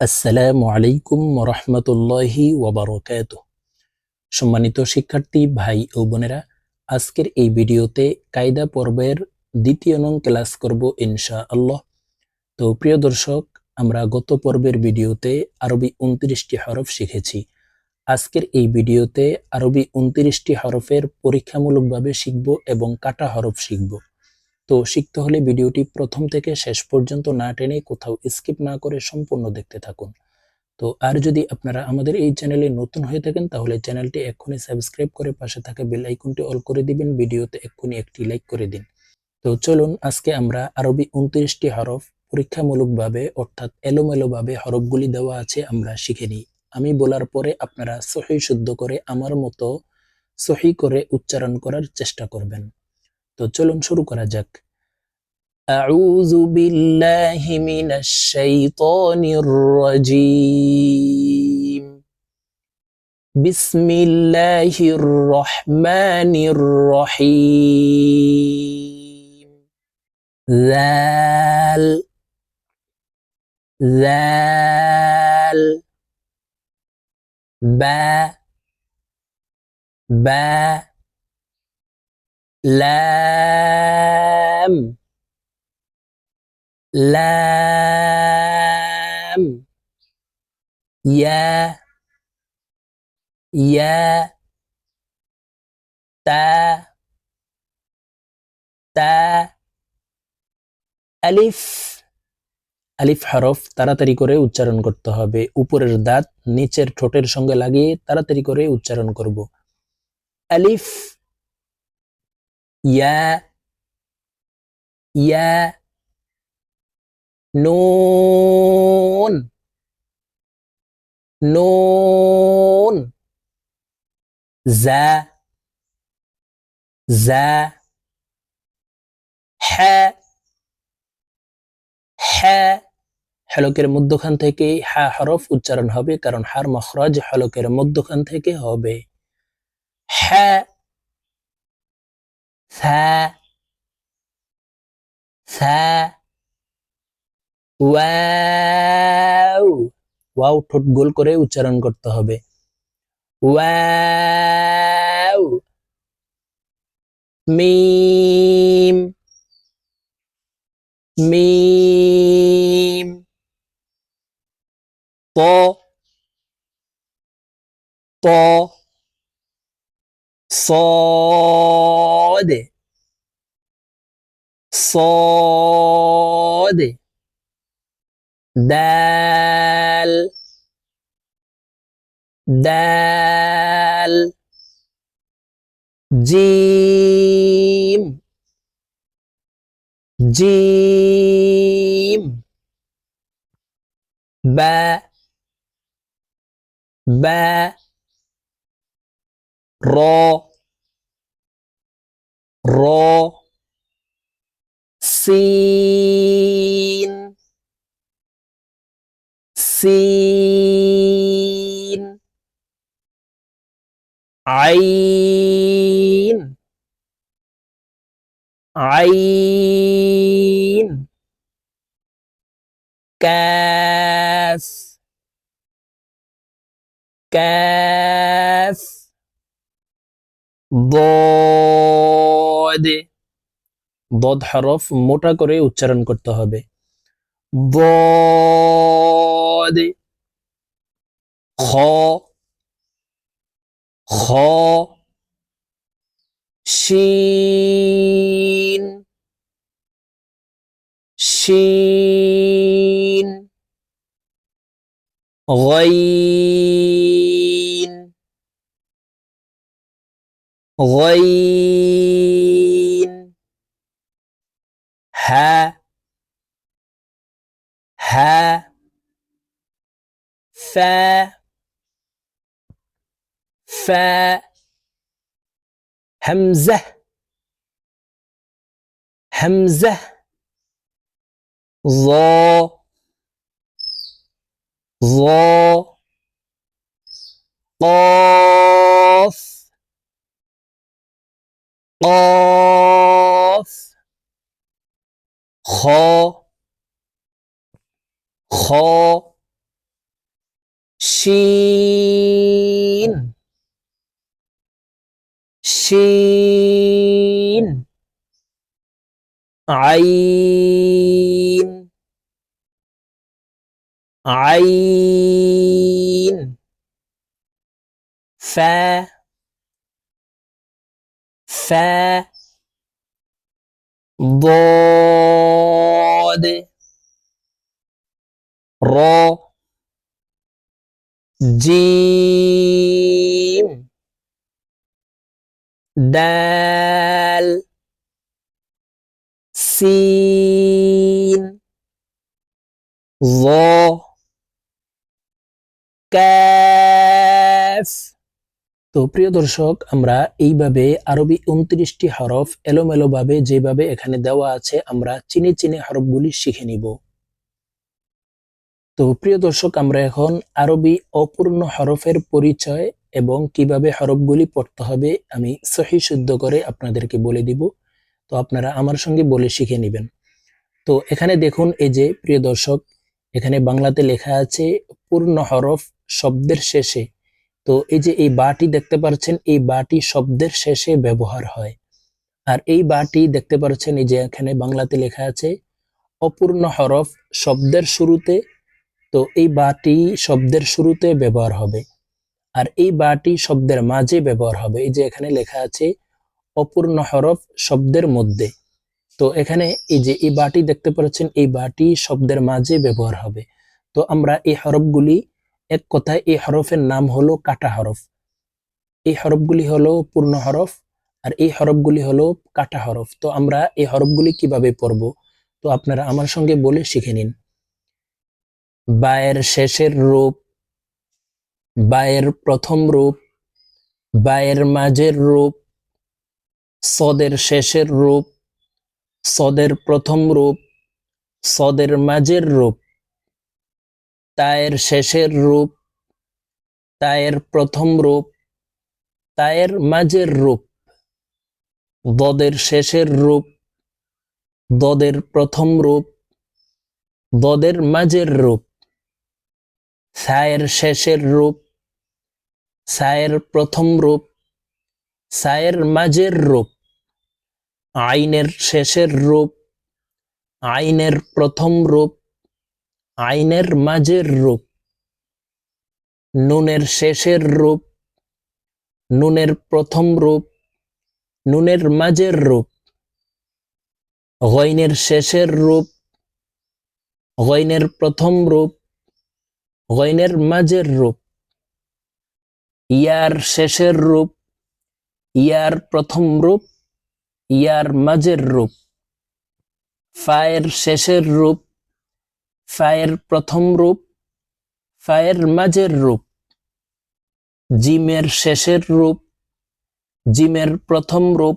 আসসালামু আলাইকুম রহমতুল্লাহি ওবরকাত সম্মানিত শিক্ষার্থী, ভাই ও বোনেরা, আজকের এই ভিডিওতে কায়দা পর্বের দ্বিতীয় নং ক্লাস করব ইনশা আল্লাহ তো প্রিয় দর্শক, আমরা গত পর্বের ভিডিওতে আরবি উনত্রিশটি হরফ শিখেছি। আজকের এই ভিডিওতে আরবি উনত্রিশটি হরফের পরীক্ষামূলকভাবে শিখব এবং কাটা হরফ শিখব। তো শিখতে হলে ভিডিওটি প্রথম থেকে শেষ পর্যন্ত না টেনে কোথাও স্কিপ না করে সম্পূর্ণ দেখতে থাকুন। তো আর যদি আপনারা আমাদের এই চ্যানেলে নতুন হয়ে থাকেন, তাহলে চ্যানেলটি এক্ষুনি সাবস্ক্রাইব করে পাশে থাকা বেল আইকনটি অল করে দিবেন, ভিডিওতে এক্ষুনি একটি লাইক করে দিন। তো চলুন, আজকে আমরা আরবি উনত্রিশটি হরফ পরীক্ষামূলকভাবে, অর্থাৎ এলোমেলোভাবে হরফগুলি দেওয়া আছে, আমরা শিখে নিই। আমি বলার পরে আপনারা সহি শুদ্ধ করে আমার মতো সহি করে উচ্চারণ করার চেষ্টা করবেন। তো চলুন শুরু করা যাক أعوذ بالله من الشيطان الرجيم بسم الله الرحمن الرحيم ذال ذال با با ল্যাম ল্যাম ইয়া ইয়া তা তা আলিফ আলিফ হরফ তাড়াতাড়ি করে উচ্চারণ করতে হবে। উপরের দাঁত নিচের ঠোঁটের সঙ্গে লাগিয়ে তাড়াতাড়ি করে উচ্চারণ করব। আলিফ ইয়া ইয়া নুন নুন জা জা হ্যাঁ হ্যাঁ হলকের মধ্যখান থেকে হা হরফ উচ্চারণ হবে কারণ হার মখরাজ হলকের মধ্যখান থেকে হবে হ্যাঁ থা থা ওয়াও ওয়াও ঠোঁট গোল করে উচ্চারণ করতে হবে। ওয়াও মিম মিম প ত ত صاد صاد دال. دال. جيم. جيم. با با را. র সিন সিন আইন আইন ক্যাস ক্যাস দ كاف ضاد ضاد হরফ মোটা করে উচ্চারণ করতে হবে ضاد خ خ شين شين غين ها فا فا همزة همزة ظا ظا قاف قاف خا خا শিন শিন আইন আইন ফা ফা ضاد র, জিম, দাল, সিন কাফ। তো প্রিয় দর্শক, আমরা এইভাবে আরবি উনত্রিশটি হরফ এলোমেলোভাবে যেভাবে এখানে দেওয়া আছে, আমরা চিনে চিনে হরফগুলি শিখে নিব। তো প্রিয় দর্শক, আমরা এখন আরবি অপূর্ণ হরফের পরিচয় এবং কীভাবে হরফগুলি পড়তে হবে আমি সহি শুদ্ধ করে আপনাদেরকে বলে দিব। তো আপনারা আমার সঙ্গে বলে শিখে নেবেন। তো এখানে দেখুন, এই যে প্রিয় দর্শক, এখানে বাংলাতে লেখা আছে পূর্ণ হরফ শব্দের শেষে। তো এই যে এই বাটি দেখতে পাচ্ছেন, এই বাটি শব্দের শেষে ব্যবহার হয়। আর এই বাটি দেখতে পাচ্ছেন, এই যে এখানে বাংলাতে লেখা আছে অপূর্ণ হরফ শব্দের শুরুতে তো এই বাটি শব্দের শুরুতে ব্যবহার হবে আর এই বাটি শব্দের মাঝে ব্যবহার হবে। এই যে এখানে লেখা আছে, অপূর্ণ হরফ শব্দের মধ্যে। তো এখানে এই যে এই বাটি দেখতে পাচ্ছেন, এই বাটি শব্দের মাঝে ব্যবহার হবে। তো আমরা এই হরফগুলি, এক কথায় এই হরফের নাম হলো কাটা হরফ। এই হরফগুলি হলো পূর্ণ হরফ আর এই হরফগুলি হলো কাটা হরফ। তো আমরা এই হরফগুলি কীভাবে পড়ব? তো আপনারা আমার সঙ্গে বলে শিখে নিন। বায়ের শেষের রূপ, বায়ের প্রথম রূপ, বায়ের মাঝের রূপ, সদের শেষের রূপ, সদের প্রথম রূপ, সদের মাঝের রূপ, তায়ের শেষের রূপ, তায়ের প্রথম রূপ, তায়ের মাঝের রূপ, দদের শেষের রূপ, দদের প্রথম রূপ, দদের মাঝের রূপ। সায়ের শেষের রূপ, সায়ের প্রথম রূপ, সায়ের মাঝের রূপ, আইনের শেষের রূপ, আইনের প্রথম রূপ, আইনের মাঝের রূপ, নুনের শেষের রূপ, নুনের প্রথম রূপ, নুনের মাঝের রূপ, গইনের শেষের রূপ, গইনের প্রথম রূপ গইনের মাঝের রূপ, ইয়ার শেষের রূপ, ইয়ার প্রথম রূপ, ইয়ার মাঝের রূপ, ফায়ের শেষের রূপ, ফায়ের প্রথম রূপ, ফায়ের মাঝের রূপ, জিমের শেষের রূপ, জিমের প্রথম রূপ,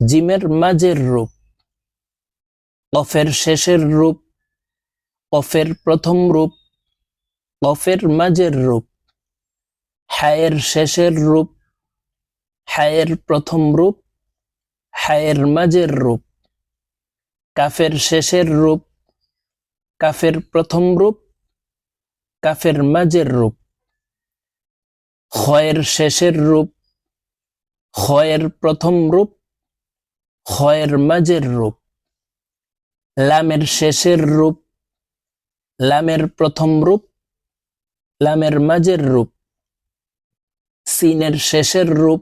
জিমের মাঝের রূপ কফের শেষের রূপ কফের প্রথম রূপ কফের মাঝের রূপ, হায়ের শেষের রূপ, হায়ের প্রথম রূপ, হায়ের মাঝের রূপ, কাফের শেষের রূপ, কাফের প্রথম রূপ, কাফের মাঝের রূপ, ক্ষয়ের শেষের রূপ, ক্ষয়ের প্রথম রূপ, ক্ষয়ের মাঝের রূপ, লামের শেষের রূপ, লামের প্রথম রূপ লামের মাঝের রূপ, সিনের শেষের রূপ,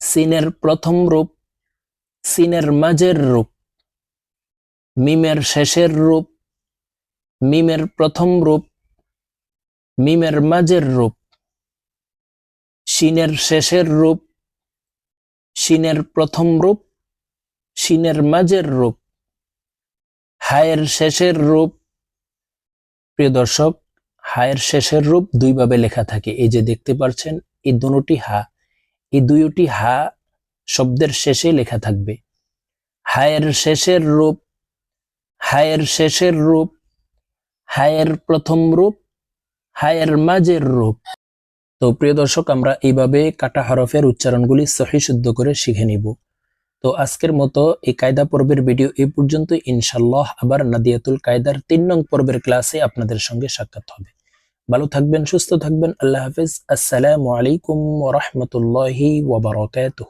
সিনের প্রথম রূপ, সিনের মাঝের রূপ, মিমের শেষের রূপ, মিমের প্রথম রূপ, মিমের মাঝের রূপ শিনের শেষের রূপ শিনের প্রথম রূপ শিনের মাঝের রূপ, হায়ের শেষের রূপ। প্রিয় দর্শক হায়ের শেষের রূপ দুইভাবে লেখা থাকে। এই যে দেখতে পাচ্ছেন এই দুটি হা, এই দুইটি হা শব্দের শেষে লেখা থাকবে। হায়ের শেষের রূপ, হায়ের শেষের রূপ, হায়ের প্রথম রূপ, হায়ের মাঝের রূপ। তো প্রিয় দর্শক, আমরা এইভাবে কাটা হরফের উচ্চারণগুলি সহি শুদ্ধ করে শিখে নিব। তো আজকের মতো এই কায়দা পর্বের ভিডিও এই পর্যন্ত ইনশাল্লাহ আবার নাদিয়াতুল কায়দার তিন নং পর্বের ক্লাসে আপনাদের সঙ্গে সাক্ষাৎ হবে। ভালো থাকবেন সুস্থ থাকবেন আল্লাহ হাফিজ আসসালামু আলাইকুম ওরহমতুল্লাহি ওবরাকাতুহ